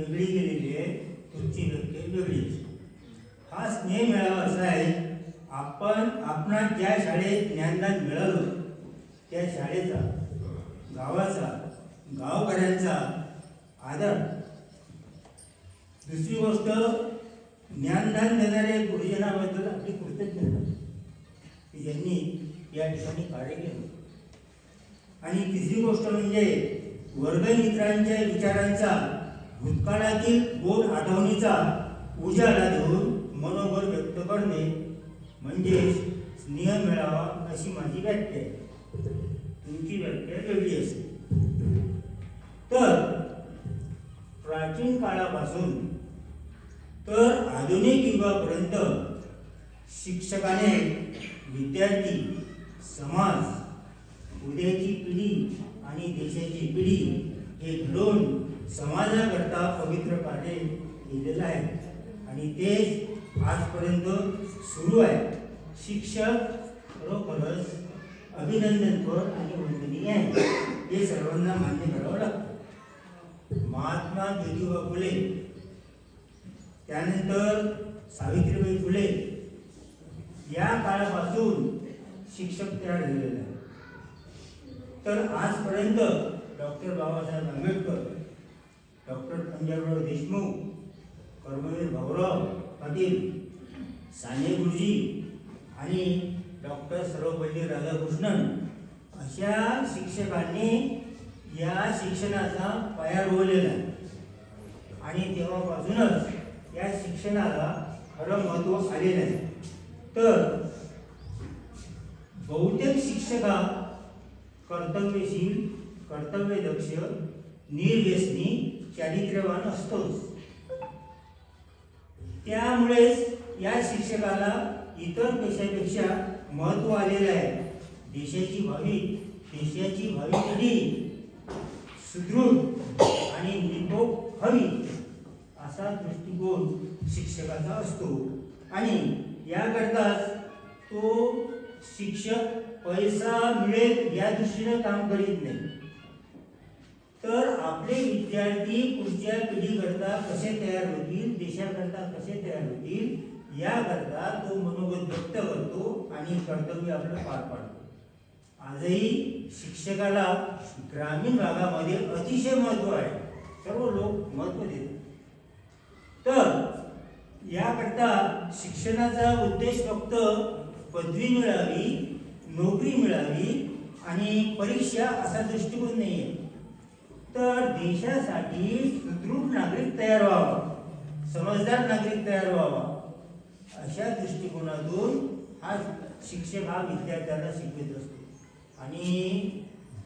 वेगळी केलेली आहे तुमची व्याख्या वेगळी हा स्नेह मेळावा असा आहे आपण आपण ज्या शाळेत ज्ञानदान मिळालं त्या शाळेचा गावाचा गावकऱ्यांचा आदर दुसरी गोष्ट ज्ञानदान देणारे गुरुजनाबद्दल आपली कृतज्ञता की ज्यांनी या ठिकाणी कार्य केलं आणि तिसरी गोष्ट म्हणजे वर्गमित्रांच्या विचारांचा भूतकाळातील गोड आठवणीचा उजाळा देऊन मनोबल व्यक्त करणे म्हणजेच स्नेह मिळावा अशी माझी व्याख्या आहे. तुमची व्याख्या वेगळी असेल. तर प्राचीन काळापासून तर आधुनिक युगापर्यंत शिक्षकाने विद्यार्थी समाज उद्याची पिढी आणि देशाची पिढी हे घडवून समाजाकरता पवित्र कार्य केलेलं आहे. आणि ते आजपर्यंत सुरू आहे. शिक्षक खरोखरच अभिनंदनपर आणि वंदनीय आहे. हे सर्वांना मान्य करावं लागतं. महात्मा ज्योतिबा फुले त्यानंतर सावित्रीबाई फुले या काळापासून शिक्षक तयार झालेले आहे तर आजपर्यंत डॉक्टर बाबासाहेब आंबेडकर डॉक्टर पंजाबराव देशमुख कर्मवीर भाऊराव पाटील साने गुरुजी आणि डॉक्टर सर्वपल्ली राधाकृष्णन अशा शिक्षकांनी या शिक्षणाचा पाया रोवलेला आहे. आणि तेव्हापासूनच या शिक्षणाला खरं महत्त्व आलेलं आहे. तर बहुतेक शिक्षका कर्तव्यशील कर्तव्यदक्ष निर्व्यसनी चारित्र्यवान असतोच. त्यामुळेच या शिक्षकाला इतर पेशापेक्षा महत्त्व आलेलं आहे. देशाची भावी देशाची भावी पिढी सुदृढ आणि निकोप हवी असा दृष्टिकोन शिक्षकाचा असतो. आणि याकरताच तो शिक्षक पैसा मिळेल या दृष्टीनं काम करीत नाही. तर आपले विद्यार्थी पुढच्या पिढीकरता कसे तयार होतील देशाकरता कसे तयार होतील याकरता तो मनोगत व्यक्त करतो आणि कर्तव्य आपलं पार पाडतो. आजही शिक्षकाला ग्रामीण भागामध्ये अतिशय महत्त्व आहे. सर्व लोक महत्त्व देतात. तर याकरता शिक्षणाचा उद्देश फक्त पदवी मिळावी नोकरी मिळावी आणि परीक्षा असा दृष्टिकोन नाही आहे तर देशासाठी सुदृढ नागरिक तयार व्हावा. समजदार नागरिक तयार व्हावा. अशा दृष्टिकोनातून हा शिक्षक हा विद्यार्थ्यांना शिकवित असतो. आणि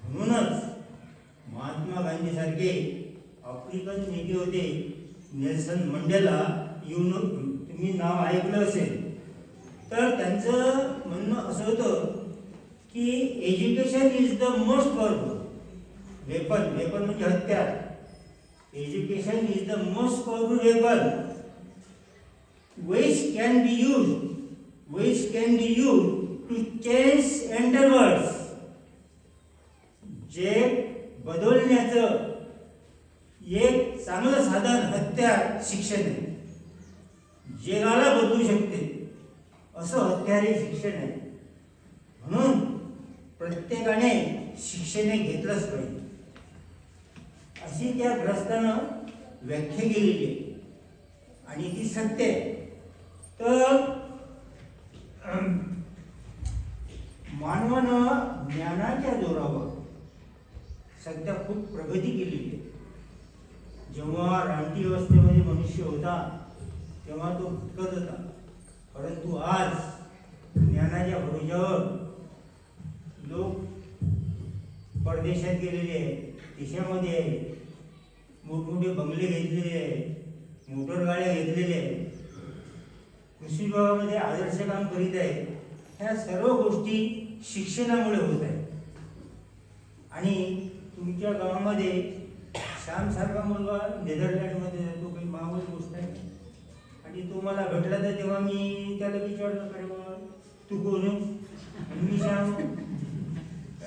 म्हणूनच महात्मा गांधीसारखे आफ्रिकन नेते होते. नेल्सन मंडेला येऊन तुम्ही नाव ऐकलं असेल. तर त्यांचं म्हणणं असं होतं की education is the most powerful weapon weapon म्हणजे हत्यार education is the most powerful weapon which can be use which can be use to change endeavors जे बदलण्याचं एक चांगलं साधन हत्यार शिक्षण आहे. जगाला बदलू शकते असं हत्यार हे शिक्षण आहे. म्हणून प्रत्येकाने शिक्षण घेतलंच पाहिजे. अशी त्या ग्रस्तानं व्याख्या केलेली आहे. आणि ती सत्य आहे. तर मानवानं ज्ञानाच्या जोरावर सध्या खूप प्रगती केलेली आहे. जेव्हा रानटी अवस्थेमध्ये मनुष्य होता तेव्हा तो भटकत होता. परंतु आज ज्ञानाच्या भरोशावर लोक परदेशात गेलेले आहेत. देशामध्ये आहे मोठमोठे बंगले घेतलेले आहे मोटर गाड्या घेतलेल्या आहेत. कृषी विभागामध्ये आदर्श काम करीत आहे ह्या सर्व गोष्टी शिक्षणामुळे होत आहेत. आणि तुमच्या गावामध्ये श्यामसारखा मुलगा नेदरलँडमध्ये जातो काही मामूली गोष्ट आहे. आणि तो मला भेटला तर तेव्हा मी त्याला विचारलं अरे तू कोण आणि मी श्याम.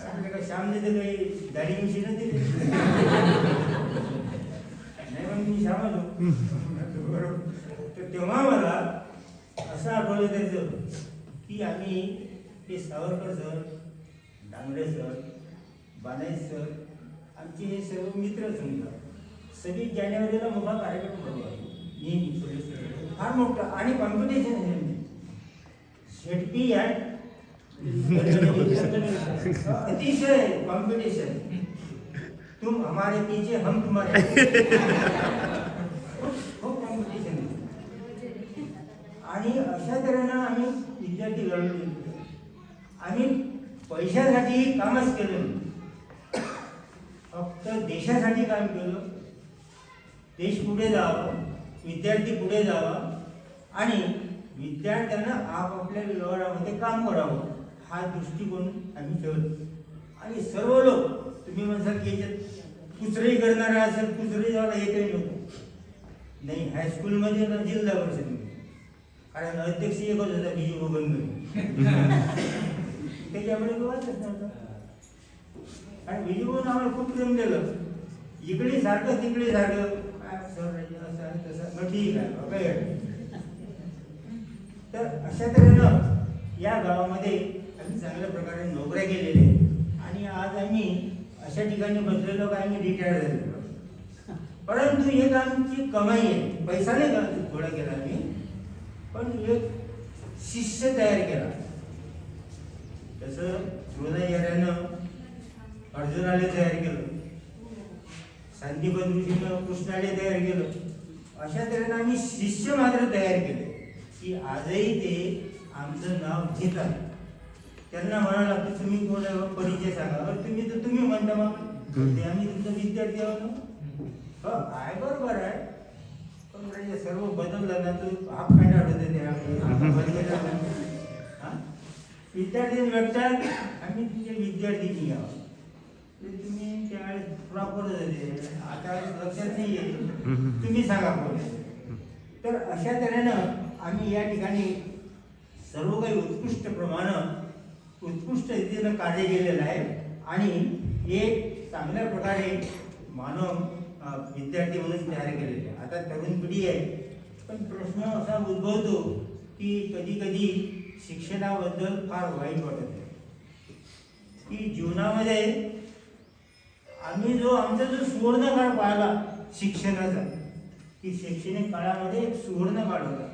श्यामने तर काही दाढी मिशी दिली. नाही मग मी श्याम आलो. बरोबर तर तेव्हा मला असं आठवलं त्याचं की आम्ही हे Savarkar sir Dangre sir Banai sir आमचे हे सर्व मित्र समजा सव्वीस जानेवारीला मोठा कार्यक्रम करतो आम्ही. नेहमी फार मोठा. आणि कॉम्पिटिशन आहे शेटपी आहे अतिशय कॉम्पिटिशन तुम हमारे पीछे हम तुम्हारे खूप कॉम्पिटिशन आणि अशा तऱ्हेनं आम्ही विद्यार्थी घडवले आम्ही पैशासाठी कामच केलं. फक्त देशासाठी काम केलं. देश पुढे जावा विद्यार्थी पुढे जावा. आणि विद्यार्थ्यांना आपापल्या व्यवहारामध्ये काम करावं. हा दृष्टिकोन आम्ही ठेवला. आणि सर्व लोक तुम्ही म्हणसाल की याच्यात कुचरही करणारा असेल कुचरही जायला एकही नव्हतं नाही हायस्कूलमध्ये ना जिल्हा परिषदमध्ये कारण अध्यक्ष एकच होता बिजू गोगनगरी त्याच्यामुळे वाचत नव्हता. आणि विजूभाऊन आम्हाला खूप प्रेम दिलं इकडे सारखं तिकडे सारखं. काय सर असं आहे तसं मग ठीक आहे काही नाही. तर अशा तऱ्हेनं या गावामध्ये आम्ही चांगल्या प्रकारे नोकऱ्या केलेल्या आहेत. आणि आज आम्ही अशा ठिकाणी बसलेलो का आम्ही रिटायर झालेलो. परंतु एक आमची कमाई आहे. पैसा नाही का केला आम्ही? पण एक शिष्य तयार केला. तसं द्रोणाचार्यानं अर्जुनाला तयार केलं. संदीपन कृष्णाने तयार केलं. अशा तऱ्हेनं आम्ही शिष्य मात्र तयार केले. की आजही ते आमचं नाव घेतात. त्यांना म्हणावं लागतं तुम्ही कोण आहे बा? परिचय सांगा. बरं तुम्ही तर तुम्ही म्हणता मग. ते आम्ही तुमचा विद्यार्थी आहोत ना. हो आहे बरोबर आहे. पण म्हणजे सर्व बदललं ना तो हाफ पॅन्ट आठवते ते. हा? विद्यार्थी भेटतात आम्ही तुमचे विद्यार्थी नाही आहोत तुम्ही त्यावेळेस प्रॉपर होते. आता लक्षात नाही येत. तुम्ही सांगा कोण. तर अशा तऱ्हेनं आम्ही या ठिकाणी सर्व काही उत्कृष्ट प्रमाणे उत्कृष्ट रीतीनं कार्य केलेलं आहे. आणि एक चांगल्या प्रकारे मानव विद्यार्थी म्हणून तयार केलेले आहे. आता तरुण पिढी आहे. पण प्रश्न असा उद्भवतो की कधी कधी शिक्षणाबद्दल फार वाईट वाटत आहे की जीवनामध्ये आम्ही जो आमचा जो सुवर्ण काळ पाहिला शिक्षणाचा की शैक्षणिक काळामध्ये एक सुवर्ण काळ होता.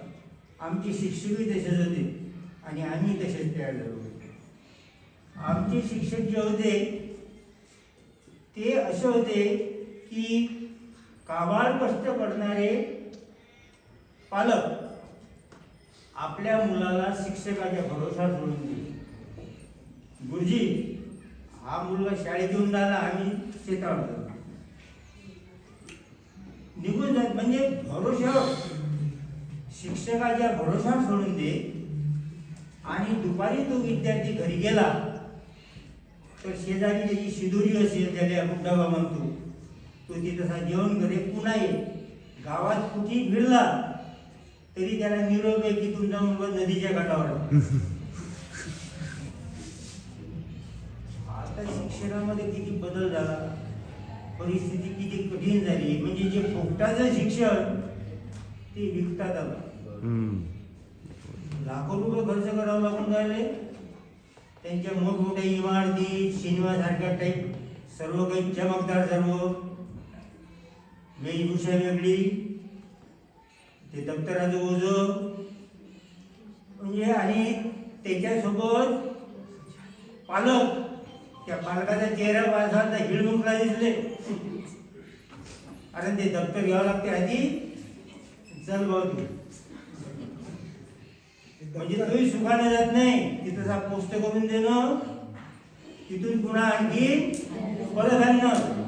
आमची शिक्षकही तसेच होते आणि आम्ही तसेच तयार झालो. आमचे शिक्षक जे होते ते असे होते की काबाळ कष्ट करणारे पालक आपल्या मुलाला शिक्षकाच्या भरोसा सोडून दिले. गुरुजी हा मुलगा शाळेत येऊन राहिला आम्ही शेतावर जातो निघून जात म्हणजे भरोसा शिक्षकाच्या भरोशावर सोडून दे. आणि दुपारी तो विद्यार्थी घरी गेला तर शेजारी त्याची शिदोरी असेल त्याला आपण डबा म्हणतो. तो ती तसा जेवण करे पुन्हा ये गावात कुठेही फिरला तरी त्याला निरोप आहे की तुमचा मुलगा नदीच्या काठावर. आता शिक्षणामध्ये किती बदल झाला. परिस्थिती किती कठीण झाली. म्हणजे जे फुकटाचं शिक्षण ते विकतात आलं लाखो रुपये खर्च करावं लागून राहिले. त्यांच्या मोठमोठ्या इमारती सिनेमासारख्या टाईप सर्व काही चमकदार सर्व. वेशभूषा वेगळी. ते दप्तराचं ओझं. म्हणजे आणि त्याच्यासोबत पालक. त्या पालकाचा चेहरा पाहता हिळमुखला दिसले. कारण ते दप्तर घ्यावं लागते आधी. जल भाऊ म्हणजे तोही सुखाने जात नाही. तिथं तसा पोस्ट करून देणं तिथून पुन्हा आणखी परत आणणं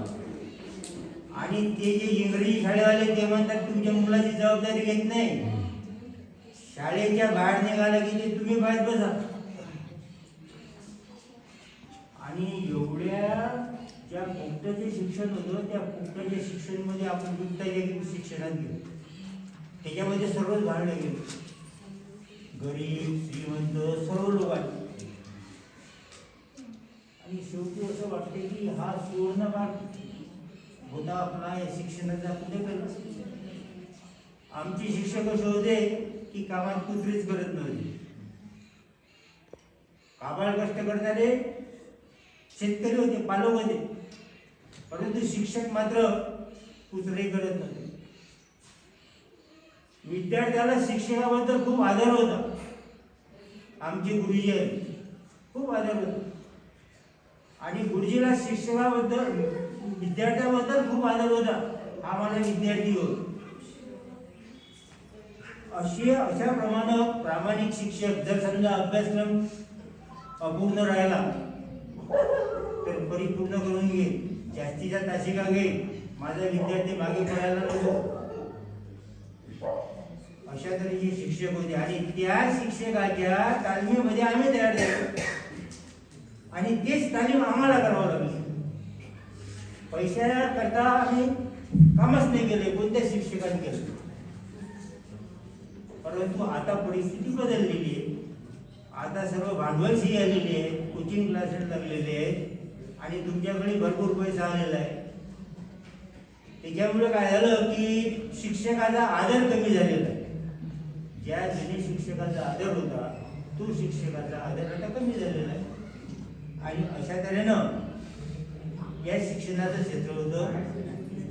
आणि ते जे इंग्रजी शाळेवाले ते म्हणतात तुमच्या मुलाची जबाबदारी घेत नाही. शाळेच्या बाहेर निघाला की ते तुम्ही बाहेर बसा. आणि एवढ्या ज्या फुकटाचे शिक्षण होतं त्या फुकटाच्या शिक्षणमध्ये आपण गुप्ता शिक्षणात गेलो. त्याच्यामध्ये सर्वच भांडले गेलो. गरीब श्रीमंत सर्व लोक आहेत आणि शेवटी असं वाटते की हा सुवर्ण भाग होता आपला या शिक्षणाचा कुठे करत आमचे शिक्षक असे होते की कामात कुत्रीच करत नव्हते. काबाळ कष्ट करणारे शेतकरी होते पालक होते. परंतु शिक्षक मात्र कुत्रे करत नव्हते. विद्यार्थ्याला शिक्षकाबद्दल खूप आदर होता. आमचे गुरुजी आहेत. खूप आदर होता आणि गुरुजीला शिक्षणाबद्दल विद्यार्थ्याबद्दल खूप आदर होता हा माझा विद्यार्थी होत अशी अशा प्रमाणे प्रामाणिक शिक्षक जर समजा अभ्यासक्रम अपूर्ण राहिला तर परिपूर्ण करून घे. जास्तीच्या तासिका घे. माझा विद्यार्थी मागे पडायला नको. अशा तऱ्हेचे शिक्षक होते आणि त्या शिक्षकाच्या तालमीमध्ये आम्ही तयार झालो. आणि तेच तालीम आम्हाला करावं लागली. पैशाकरता आम्ही कामच नाही केले कोणत्या शिक्षकांनी केलं. परंतु आता परिस्थिती बदललेली आहे. आता सर्व भांडवलशी आलेली आहे कोचिंग क्लासेस लागलेले आहेत आणि तुमच्याकडे भरपूर पैसा आलेला आहे. त्याच्यामुळे काय झालं की शिक्षकाचा आदर कमी झालेला आहे. ज्या जुने शिक्षकाचा आदर होता तो शिक्षकाचा आदर आता कमी झालेला आहे. आणि अशा तऱ्हेनं या शिक्षणाचं क्षेत्र होतं.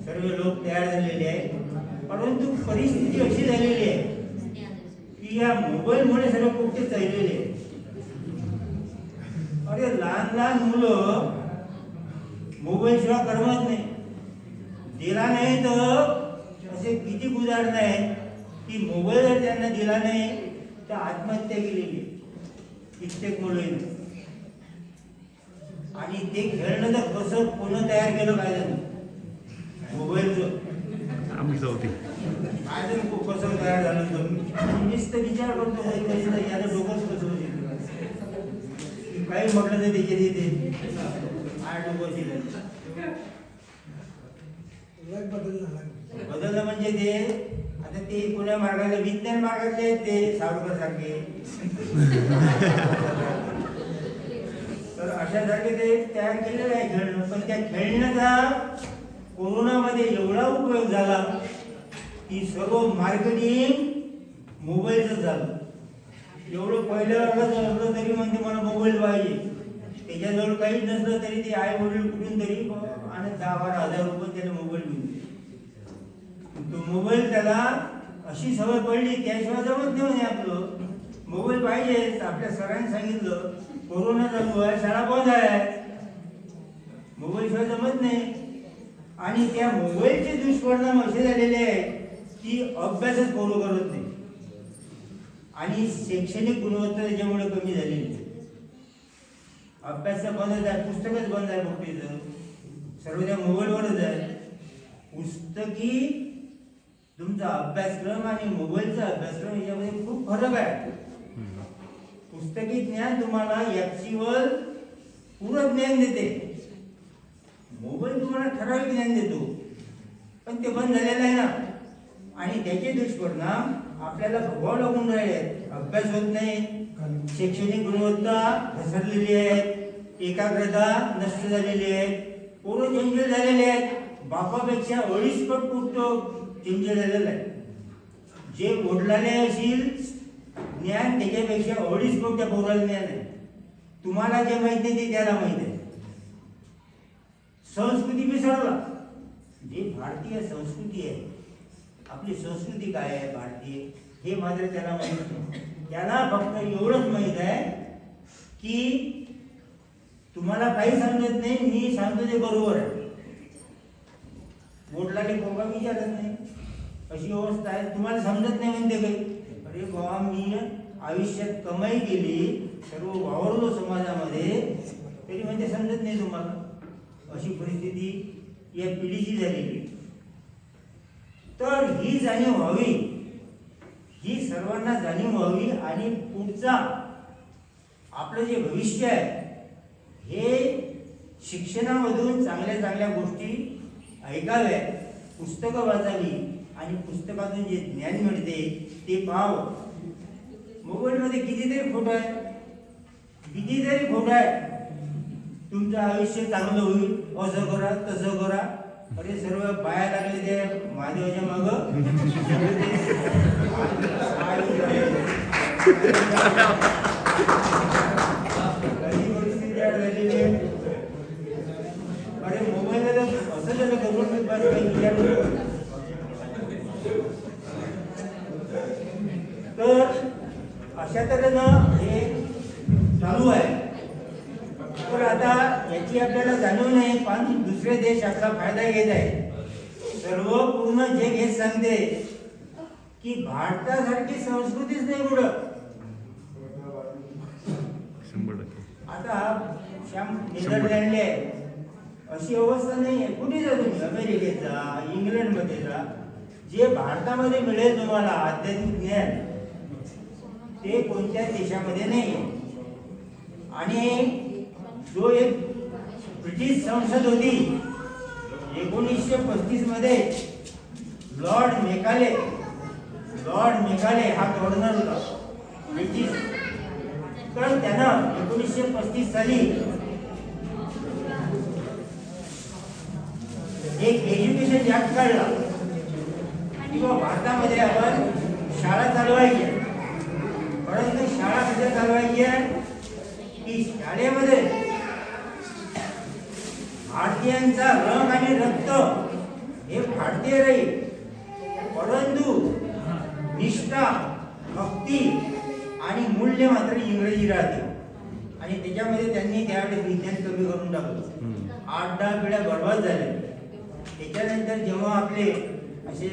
सर्व लोक तयार झालेले आहेत. परंतु परिस्थिती अशी झालेली आहे की या मोबाईलमुळे सर्व कुठे चाललेले आहे अरे लहान लहान मुलं मोबाईल शिवाय करमत नाही. दिला नाही तर असे किती उदाहरण आहेत. की मोबाईल जर त्यांना दिला नाही तर आत्महत्या केलेली. कित्येक मुलं आणि ते खेळणं तर कसं कोण तयार केलं काय झालं? मोबाईलचं आम्ही होती काय तरी को- कसं तयार झालं तर? मी नुसतं विचार करतो तर याला डोकंच कसं काही म्हटलं तर त्याच्यात येते. काय डोकं दिलं बदललं म्हणजे ते आता ते पुण्या मार्गाला विज्ञान मार्गातले आहेत ते सारखे तर अशासारखे ते तयार केलेलं आहे खेळणं. पण त्या खेळण्याचा कोरोनामध्ये एवढा उपयोग झाला की सर्व मार्केटिंग मोबाईलचं झालं. एवढं पहिल्या असलं तरी म्हणते मला मोबाईल पाहिजे. त्याच्याजवळ काहीच नसलं तरी ते आई वडील कुठून तरी आणि दहा बारा हजार रुपये त्याला मोबाईल मिळतो. तो मोबाईल त्याला अशी सवय पडली त्याशिवाय जमत नाही आपलं. मोबाईल पाहिजे आपल्या सरांनी सांगितलं कोरोना चालू आहे शाळा बंद आहे. मोबाईल शिवाय जमत नाही. आणि त्या मोबाईलचे दुष्परिणाम असे झालेले आहेत की अभ्यासच पूर्ण करत नाही. आणि शैक्षणिक गुणवत्ता त्याच्यामुळे कमी झालेली आहे. अभ्यास बंदच आहे पुस्तकच बंद आहे फक्त सर्व त्या मोबाईलवरच आहे. पुस्तकी तुमचा अभ्यासक्रम आणि मोबाईलचा अभ्यासक्रम याच्यामध्ये खूप फरक आहे. पुस्तकी ज्ञान तुम्हाला याचीवर पूर्ण ज्ञान देते. मोबाईल तुम्हाला ठराविक ज्ञान देतो. पण ते बंद झालेलं आहे ना. आणि त्याचे दुष्परिणाम आपल्याला भोगावं लागून राहिले आहेत. अभ्यास होत नाही शैक्षणिक गुणवत्ता घसरलेली आहे एकाग्रता नष्ट झालेली आहे पूर्ण चंचल झालेले आहेत. बापापेक्षा अडीच पट पुरतो जे असेल ज्ञान त्याच्यापेक्षा अडीच पट ज्ञान आहे. तुम्हाला जे माहित नाही ते त्याला माहित आहे. संस्कृती भारतीय संस्कृती आहे, आपली संस्कृती काय आहे भारतीय, हे मात्र त्याला माहित नाही. त्याला फक्त की मी वोटलाले कोणा विचारत नाही. अशी अवस्था आहे. तुम्हाला समजत नाही म्हणते काही? अरे बाबा मी आयुष्यात कमाई केली सर्व वावरलो समाजामध्ये तरी म्हणजे समजत नाही तुम्हाला. अशी परिस्थिती या पिढीची झालेली. आहे. तर ही जाणीव व्हावी. ही सर्वांना जाणीव व्हावी आणि पुढचा आपलं जे भविष्य आहे हे शिक्षणामधून चांगल्या चांगल्या गोष्टी ऐकावे पुस्तकं वाचावी आणि पुस्तकातून जे ज्ञान मिळते ते पाव मोबाईलमध्ये कितीतरी फोटो आहे कितीतरी फोटो आहे तुमचं आयुष्य चांगलं होईल. असं करा तसं करा. अरे सर्व बाया लागले ते महादेवाच्या माग परिस्थिती झालेली आहे अरे मोबाईल असं झालं गव्हर्नमेंट बस काही विचार नको. तर तऱ्हेनं हे चालू आहे. तर आता याची आपल्याला जाणीव नाही पण दुसरे देश आपला फायदा घेत आहे सर्व पूर्ण जग हेच सांगते की भारतासारखी संस्कृतीच नाही कुठं. आता श्याम नेदरलँडले आहे. अशी अवस्था नाही आहे. कुठे जा तुम्ही? अमेरिकेत जा इंग्लंडमध्ये जा. जे भारतामध्ये मिळेल तुम्हाला आध्यात्मिक ज्ञान ते कोणत्याच देशामध्ये नाही आहे. आणि जो एक ब्रिटिश संसद होती एकोणीसशे पस्तीसमध्ये लॉर्ड मेकाले लॉर्ड मेकाले हा गव्हर्नर होता ब्रिटिश. तर त्यानं एकोणीसशे पस्तीस साली एक एज्युकेशन ऍक्ट काढला. किंवा भारतामध्ये आपण शाळा चालवायची. परंतु शाळा कशा चालवायची आहे. की शाळेमध्ये भारतीयांचा रंग आणि रक्त हे भारतीय राहील परंतु निष्ठा भक्ती आणि मूल्य मात्र इंग्रजी राहते. आणि त्याच्यामध्ये त्यांनी त्यावेळेस विज्ञान कमी करून टाकलं. आठ दहा पिढ्या बर्बाद झाल्या. त्याच्यानंतर जेव्हा आपले असे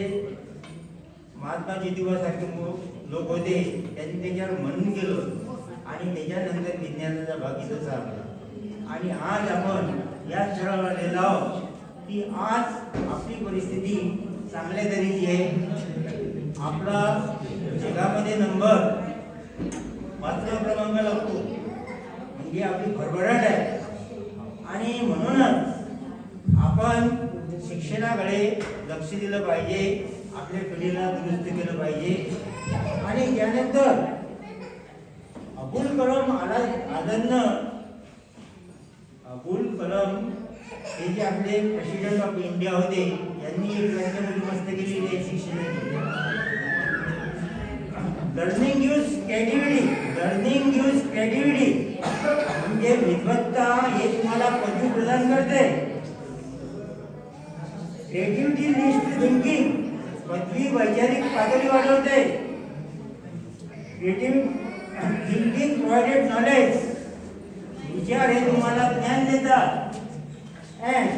महात्मा ज्योतिबा सारखे लोक होते त्यांनी त्याच्यावर म्हणून गेलं आणि त्याच्यानंतर विज्ञानाचा भाग इथं चालला आणि आज आपण या स्तरावर आलेलो आहोत की आज आपली परिस्थिती चांगल्या तऱ्हेची आहे. आपला जगामध्ये नंबर पाचवा क्रमांक लागतो. म्हणजे आपली भरभराट आहे. आणि म्हणूनच आपण शिक्षणाकडे लक्ष दिलं पाहिजे आपल्या पिढीला दुरुस्त केलं पाहिजे. आणि त्यानंतर अबुल कलाम आला आझादनं अबुल कलाम हे जे आपले प्रेसिडेंट ऑफ इंडिया होते यांनी एक राज्यमंत्री मस्त केलेली आहे शिक्षणाची learning use creativity learning use creativity म्हणजे विद्वत्ता हे तुम्हाला पदवी प्रदान करते. क्रिएटिव्हिटी लिस्ट थिंकिंग पदवी वैचारिक पातळी वाढवते. क्रिएटिव्ह थिंकिंग प्रोव्हाइडेड नॉलेज विचार हे तुम्हाला ज्ञान देतात. And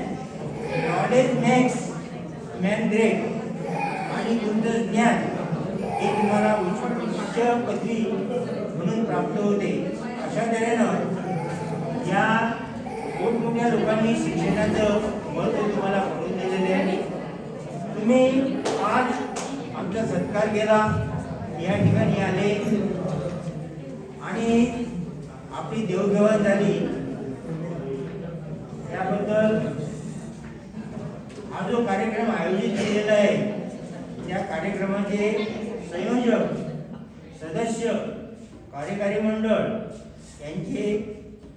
knowledge makes man great आणि तुमचं ज्ञान हे तुम्हाला उच्च पदवी म्हणून प्राप्त होते. अशा तऱ्हेनं या मोठमोठ्या लोकांनी शिक्षणाचं महत्त्व तुम्हाला पडून दिलेले आहे. तुम्ही आज आमचा सत्कार केला. या ठिकाणी आले. आणि आपली देवघेवाण झाली. त्याबद्दल हा जो कार्यक्रम आयोजित केलेला आहे त्या कार्यक्रमाचे संयोजक सदस्य कार्यकारी मंडळ यांचे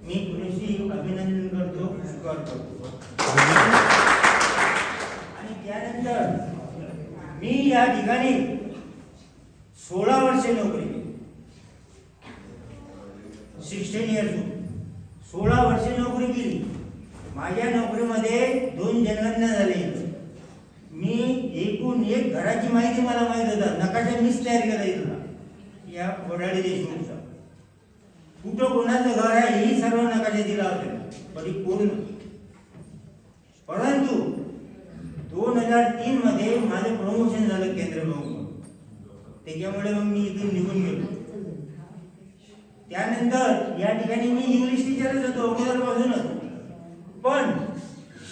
मी पुरेशी अभिनंदन करतो स्वीकार करतो. आणि त्यानंतर मी या ठिकाणी सोळा वर्षे नोकरी केली. सिक्स्टीन इयर्स सोळा वर्षे नोकरी केली. माझ्या नोकरीमध्ये दोन जनगणना झाले. मी एकूण एक घराची माहिती मला माहीत होता. नकाशा मीच तयार केला इथला या वडाळी देशमुखचा. कुठं कोणाचं घर आहे ही सर्व नकाशा दिला होता परिपूर्ण परंतु दोन हजार तीन मध्ये माझं प्रमोशन झालं केंद्र प्रमुख त्याच्यामुळे मग मी इथून निघून गेलो. त्यानंतर या ठिकाणी मी इंग्लिश टीचरच होतो अगोदर पण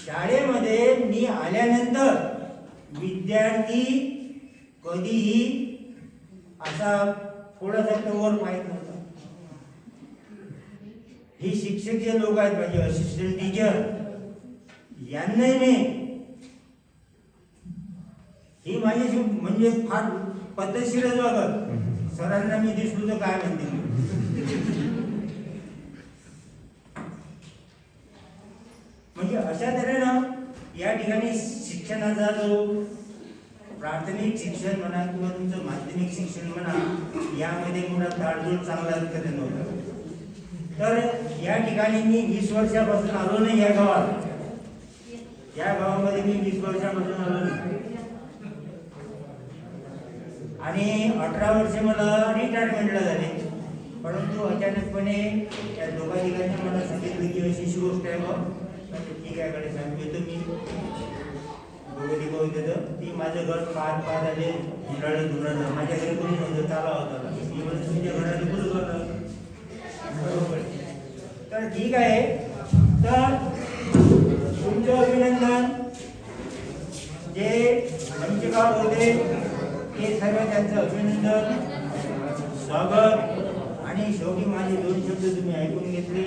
शाळेमध्ये मी आल्यानंतर विद्यार्थी कधीही असा थोडासा टोवर पाहिजे नव्हता. हे शिक्षक जे लोक आहेत माझे असिस्टंट टीचर यांनाही मी ही माझ्याशी म्हणजे फार पद्धतशीरच वागत सरांना मी दिसलो तर काय म्हणते म्हणजे अशा तऱ्हेनं या ठिकाणी शिक्षणाचा जो प्राथमिक शिक्षण म्हणा किंवा तुमचं माध्यमिक शिक्षण म्हणा यामध्ये मोठा ताडजोड चांगला तऱ्हेनं होता तर या ठिकाणी मी वीस वर्षापासून आलो नाही या गावात. या गावामध्ये मी वीस वर्षापासून आलो नाही. आणि अठरा वर्ष मला रिटायरमेंटला झाले. परंतु अचानकपणे त्या दोघा मला सांगितलं की अशी अशी गोष्ट आहे बघ ठीक आहे कडे सांगितलं येतो मी. दोघं ठिकाणी देतो ती माझं घर पाच पाच आले धुंडाळलं धुंडाळलं माझ्या घरी कोणी नव्हतं चाला होता. मी म्हणतो तुमच्या घराने कुठं करलं बरोबर. तर ठीक आहे. तर तुमचं अभिनंदन. जे मंचकार होते हे सर्व त्यांचं अभिनंदन स्वागत आणि शेवटी माझे दोन शब्द तुम्ही ऐकून घेतले.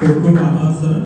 खूप खूप आभार सर.